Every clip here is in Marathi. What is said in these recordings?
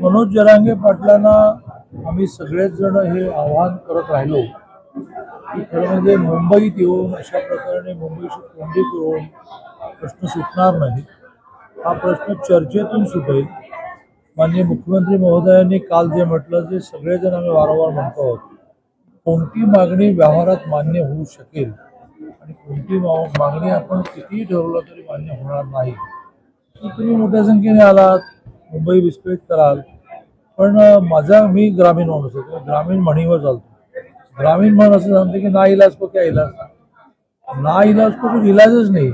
मनोज जरांगे पाटलांना आम्ही सगळेच जण हे आवाहन करत राहिलो. की खरं म्हणजे मुंबईत येऊन अशा प्रकारे मुंबईशी कोंडी करून प्रश्न सुटणार नाही हा प्रश्न चर्चेतून सुटेल. माननीय मुख्यमंत्री महोदयांनी काल जे म्हटलं जे सगळेजण आम्ही वारंवार म्हणतो आहोत कोणती मागणी व्यवहारात मान्य होऊ शकेल? आणि कोणती मा- मागणी आपण कितीही ठरवलं तरी मान्य होणार नाही. तर तुम्ही मोठ्या संख्येने आलात. मुंबई विस्कळीत कराल. पण माझा मी ग्रामीण माणूस आहे. ग्रामीण म्हणीवर चालतो. ग्रामीण म्हण असं सांगते की ना इलाज को क्या इलाज. ना इलाज को कुछ इलाजच नाही.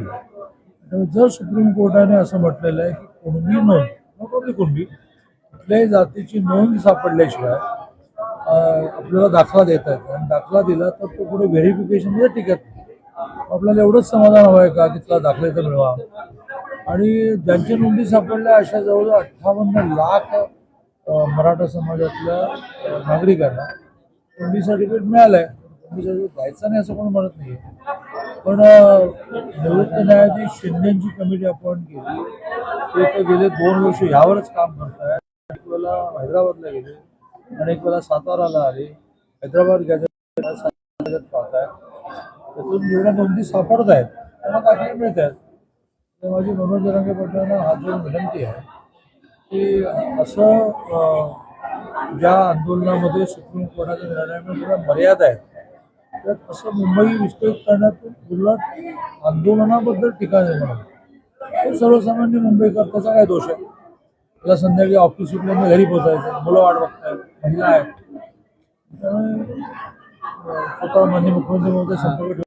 जर सुप्रीम कोर्टाने असं म्हटलेलं आहे की कुणबी नोंद नॉट कुणबी कुठल्याही जातीची नोंद सापडल्याशिवाय आपल्याला दाखला देता येतो आणि दाखला दिला तर तो पुढे व्हेरिफिकेशन टिकत नाही. आपल्याला एवढंच समाधान हवं आहे का? तिथला दाखले तर मिळवा. आणि ज्यांच्या नोंदी सापडल्या अशा जवळ अठ्ठावन्न लाख मराठा समाजातल्या नागरिकांना नोंदी सर्टिफिकेट मिळालंय. नोंदी सर्टिफिकेट द्यायचं नाही असं कोण म्हणत नाही पण निवृत्त न्यायाधीश शिंदेची कमिटी अपॉइंट केली. ते तर गेले दोन वर्ष यावरच काम करत आहेत एक वेळेला हैदराबादला गेले अनेक वेळा साताराला आले. हैदराबाद गॅजेट पाहत पाहताय त्यातून जेवढ्या नोंदी सापडत आहेत त्यांना दाखले मिळत आहेत माझी मनोज जरांगे पाटलांना हात जोडून विनंती आहे की असं ज्या आंदोलनामध्ये सुप्रीम कोर्टाच्या निर्णयामध्ये थोड्या मर्यादा आहेत तर असं मुंबई विस्तृत करण्यातून उलट आंदोलनाबद्दल टीका निर्माण होते. तर सर्वसामान्य मुंबईकर त्याचा काय दोष आहे मला संध्याकाळी ऑफिस सुटल्यामुळे घरी पोचायचं मुलं वाट बघतायत महिला आहेत त्यामुळे स्वतः माननीय मुख्यमंत्री महोदय संपर्क